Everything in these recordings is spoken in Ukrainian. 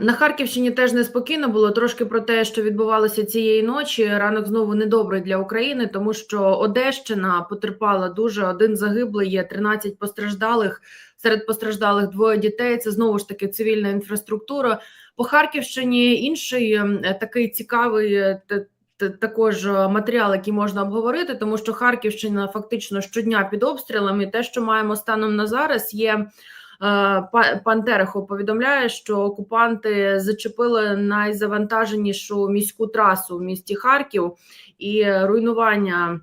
На Харківщині теж неспокійно було трошки про те, що відбувалося цієї ночі. Ранок знову недобрий для України, тому що Одещина потерпала дуже. Один загиблий є 13 постраждалих. Серед постраждалих двоє дітей. Це знову ж таки цивільна інфраструктура. По Харківщині інший е, такий цікавий. е, Також е, матеріал, який можна обговорити, тому що Харківщина фактично щодня під обстрілами. Те, що маємо станом на зараз, є Пан Терехов повідомляє, що окупанти зачепили найзавантаженішу міську трасу в місті Харків і е, руйнування.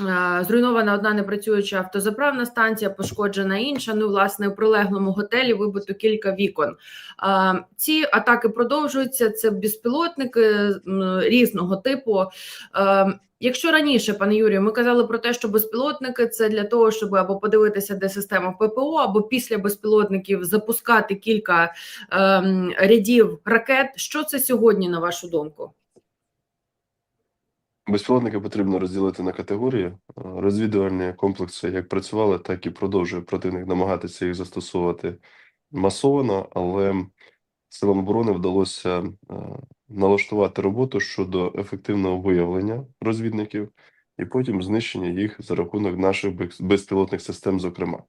е, Зруйнована одна непрацююча автозаправна станція, пошкоджена інша. Ну, власне, у прилеглому готелі вибито кілька вікон. Е, Ці атаки продовжуються. Це безпілотники різного типу. Якщо раніше, пане Юрію, ми казали про те, що безпілотники це для того, щоб або подивитися, де система ППО, або після безпілотників запускати кілька ем, рядів ракет. Що це сьогодні, на вашу думку? Безпілотники потрібно розділити на категорії. Е, Розвідувальні комплекси як працювали, так і продовжує противник намагатися їх застосовувати масовано, але силам оборони вдалося е, налаштувати роботу щодо ефективного виявлення розвідників і потім знищення їх за рахунок наших безпілотних систем, зокрема.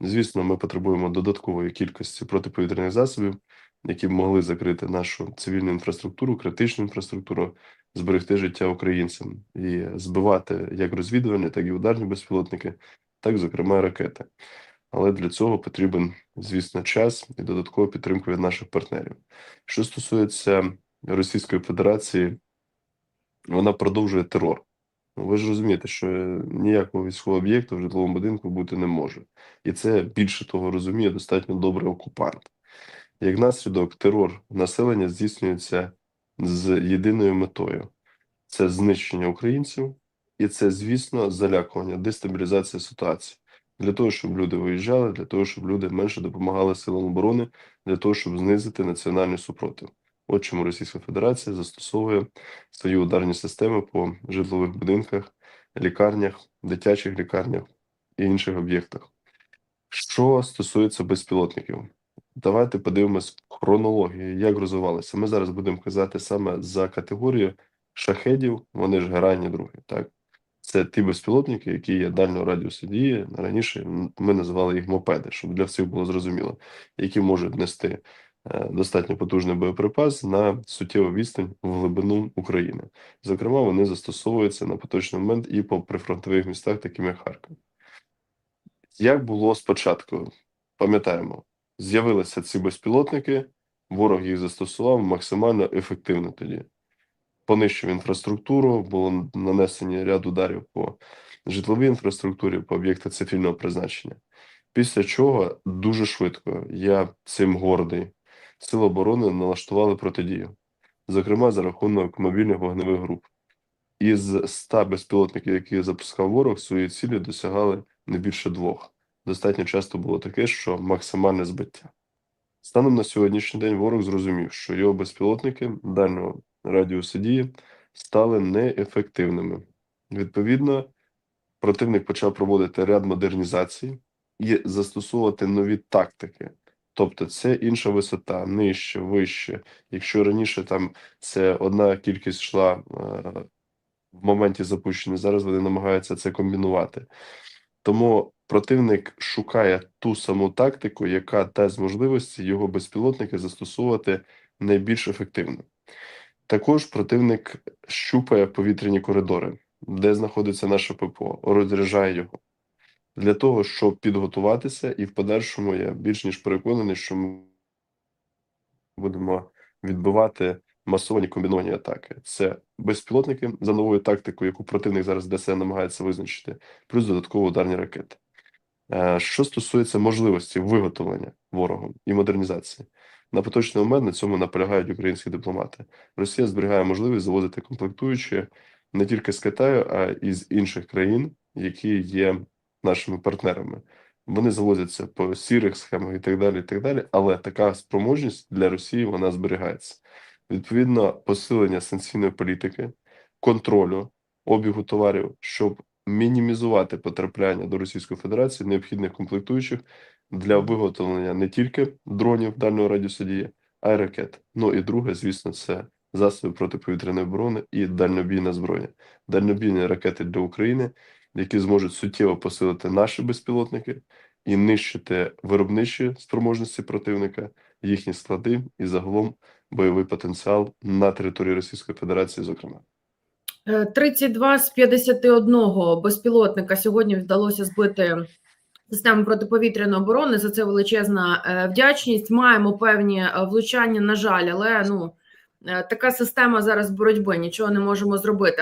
Звісно, ми потребуємо додаткової кількості протиповітряних засобів, які б могли закрити нашу цивільну інфраструктуру, критичну інфраструктуру, зберегти життя українцям і збивати як розвідувальні, так і ударні безпілотники, так, зокрема, ракети. Але для цього потрібен, звісно, час і додаткова підтримка від наших партнерів. Що стосується Російської Федерації, вона продовжує терор. Ну, Ви ж розумієте, що ніякого військового об'єкту в житловому будинку бути не може. І це більше того розуміє достатньо добре окупант. Як наслідок, терор населення здійснюється з єдиною метою: це знищення українців, і це, звісно, залякування, дестабілізація ситуації для того, щоб люди виїжджали, для того, щоб люди менше допомагали силам оборони, для того, щоб знизити національний супротив. От чому Російська Федерація застосовує свої ударні системи по житлових будинках, лікарнях, дитячих лікарнях і інших об'єктах. Що стосується безпілотників, давайте подивимось хронологію, як розвивалося. Ми зараз будемо казати саме за категорію шахедів, вони ж геранні другі, так? Це ті безпілотники, які є дальнього радіусу дії. Раніше ми називали їх мопеди, щоб для всіх було зрозуміло, які можуть нести е, достатньо потужний боєприпас на суттєву відстань в глибину України. Зокрема, вони застосовуються на поточний момент і по прифронтових містах, таким як Харків. Як було спочатку? Пам'ятаємо, з'явилися ці безпілотники, ворог їх застосував максимально ефективно тоді. Понищив інфраструктуру, було нанесені ряд ударів по житловій інфраструктурі, по об'єктах цивільного призначення. Після чого дуже швидко, я цим гордий, Сили оборони налаштували протидію, зокрема за рахунок мобільних вогневих груп. Із 100 безпілотників, які запускав ворог, свої цілі досягали не більше двох. Достатньо часто було таке, що максимальне збиття. Станом на сьогоднішній день ворог зрозумів, що його безпілотники дальнього радіусу дії стали неефективними. Відповідно, противник почав проводити ряд модернізацій і застосовувати нові тактики. Тобто це інша висота, нижче, вище. Якщо раніше там це одна кількість йшла е, в моменті запущення, зараз вони намагаються це комбінувати. Тому противник шукає ту саму тактику, яка дасть можливості його безпілотники застосовувати найбільш ефективно. Також противник щупає повітряні коридори, де знаходиться наше ППО, розряджає його для того, щоб підготуватися, і в подальшому я більш ніж переконаний, що ми будемо відбивати масовані комбіновані атаки. Це безпілотники за новою тактикою, яку противник зараз себе намагається визначити, плюс додатково ударні ракети. Е, Що стосується можливості виготовлення ворогом і модернізації, на поточний момент на цьому наполягають українські дипломати. Росія зберігає можливість завозити комплектуючі не тільки з Китаю, а й з інших країн, які є нашими партнерами. Вони завозяться по сірих схемах і так далі, і так далі. Але така спроможність для Росії вона зберігається. Відповідно, посилення санкційної політики, контролю обігу товарів, щоб мінімізувати потрапляння до Російської Федерації необхідних комплектуючих для виготовлення не тільки дронів дальнього радіусу дії, а й ракет. Ну і друге, звісно, це засоби протиповітряної оборони і дальнобійна зброя. Дальнобійні ракети для України, які зможуть суттєво посилити наші безпілотники і нищити виробничі спроможності противника, їхні склади і загалом бойовий потенціал на території Російської Федерації, зокрема. Е, 32 з 51 безпілотника сьогодні вдалося збити систему протиповітряної оборони. За це величезна е, вдячність. Маємо певні е, влучання, на жаль, але ну е, така система зараз боротьби, нічого не можемо зробити.